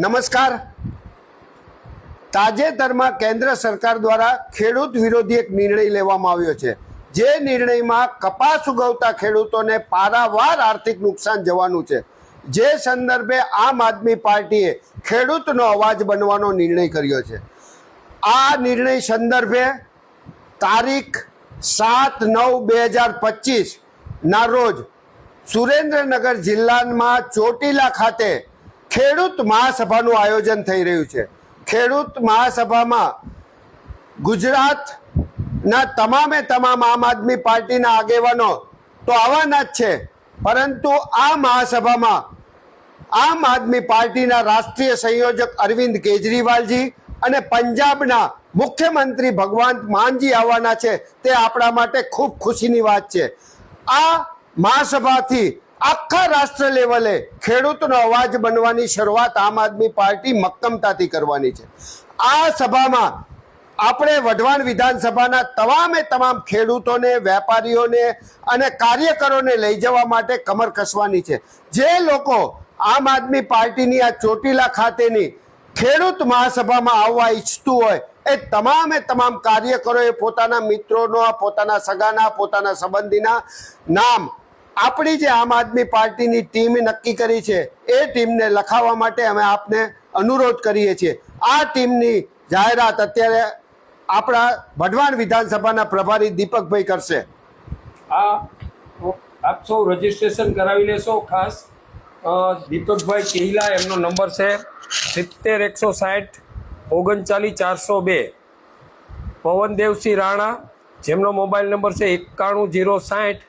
નમસ્કાર. તાજેતરમાં કેન્દ્ર સરકાર દ્વારા ખેડૂત વિરોધી એક નિર્ણય લેવામાં આવ્યો છે. જે નિર્ણયમાં કપાસ ઉગવતા ખેડૂતોને પારાવાર આર્થિક નુકસાન જવાનું છે. જે સંદર્ભે આમ આદમી પાર્ટીએ ખેડૂતનો અવાજ બનવાનો નિર્ણય કર્યો છે. આ નિર્ણય સંદર્ભે તારીખ સાત નવ બે હજાર પચીસના રોજ સુરેન્દ્રનગર જિલ્લામાં ચોટીલા ખાતે ખેડૂત મહાસભાનું આયોજન થઈ રહ્યું છે. ખેડૂત મહાસભામાં ગુજરાતના તમામે તમામ આમ આદમી પાર્ટીના આગેવાનો તો આવવાના જ છે, પરંતુ આ મહાસભામાં આમ આદમી પાર્ટીના રાષ્ટ્રીય સંયોજક અરવિંદ કેજરીવાલજી અને પંજાબના મુખ્યમંત્રી ભગવંત માનજી આવવાના છે, તે આપણા માટે ખૂબ ખુશીની વાત છે. આ મહાસભાથી આખા રાષ્ટ્ર લેવલે ખેડૂતનો અવાજ બનવાની શરૂઆત આમ આદમી પાર્ટી મક્કમતાથી કરવાની છે. આ સભામાં આપણે વઢવાણ વિધાનસભાના તમામે તમામ ખેડૂતોને, વેપારીઓને અને કાર્યકરોને લઈ જવા માટે કમર કસવાની છે. જે લોકો આમ આદમી પાર્ટીની આ ચોટીલા ખાતેની ખેડૂત મહાસભામાં આવવા ઈચ્છતું હોય, એ તમામે તમામ કાર્યકરોએ પોતાના મિત્રોનો, પોતાના સગાના, પોતાના સંબંધીના નામ આપણી જે આમ આદમી પાર્ટીની ટીમ નક્કી કરી છે, એ ટીમને લખાવવા માટે અમે આપને અનુરોધ કરીએ છીએ. આ ટીમની જાહેરાત અત્યારે આપણા વઢવાણ વિધાનસભાના પ્રભારી દીપકભાઈ કરશે. આ આપ સૌ રજીસ્ટ્રેશન કરાવી લેશો. ખાસ દીપકભાઈ કેહિલા એમનો નંબર છે સિત્તેર, એકસો સાઠ, ઓગણચાલીસ, ચારસો બે. પવનદેવસિંહ રાણા, જેમનો મોબાઈલ નંબર છે એકાણું, જીરો સાઠ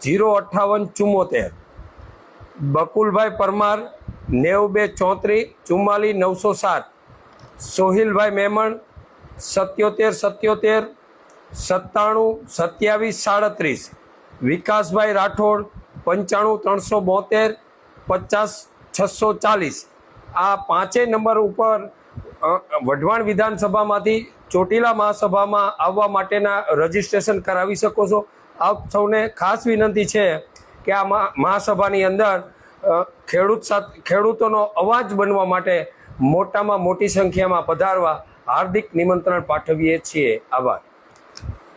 જીરો અઠ્ઠાવન ચુમ્મોતેર બકુલભાઈ પરમાર નેવ બે ચોત્રીસ ચુમ્માલીસ નવસો સાત. સોહિલભાઈ મેમણ, સત્યોતેર સત્યોતેર, સત્તાણું, સત્યાવીસ, સાડત્રીસ. વિકાસભાઈ રાઠોડ, પંચાણું, ત્રણસો બોતેર, પચાસ, છસો ચાલીસ. આ પાંચેય નંબર ઉપર વઢવાણ વિધાનસભામાંથી ચોટીલા મહાસભામાં આવવા માટેના રજિસ્ટ્રેશન કરાવી શકો છો. આપ સૌને ખાસ વિનંતી છે કે આ મહાસભાની અંદર ખેડૂત સાથે, ખેડૂતોનો અવાજ બનવા માટે મોટામાં મોટી સંખ્યામાં પધારવા હાર્દિક નિમંત્રણ પાઠવીએ છીએ. આભાર.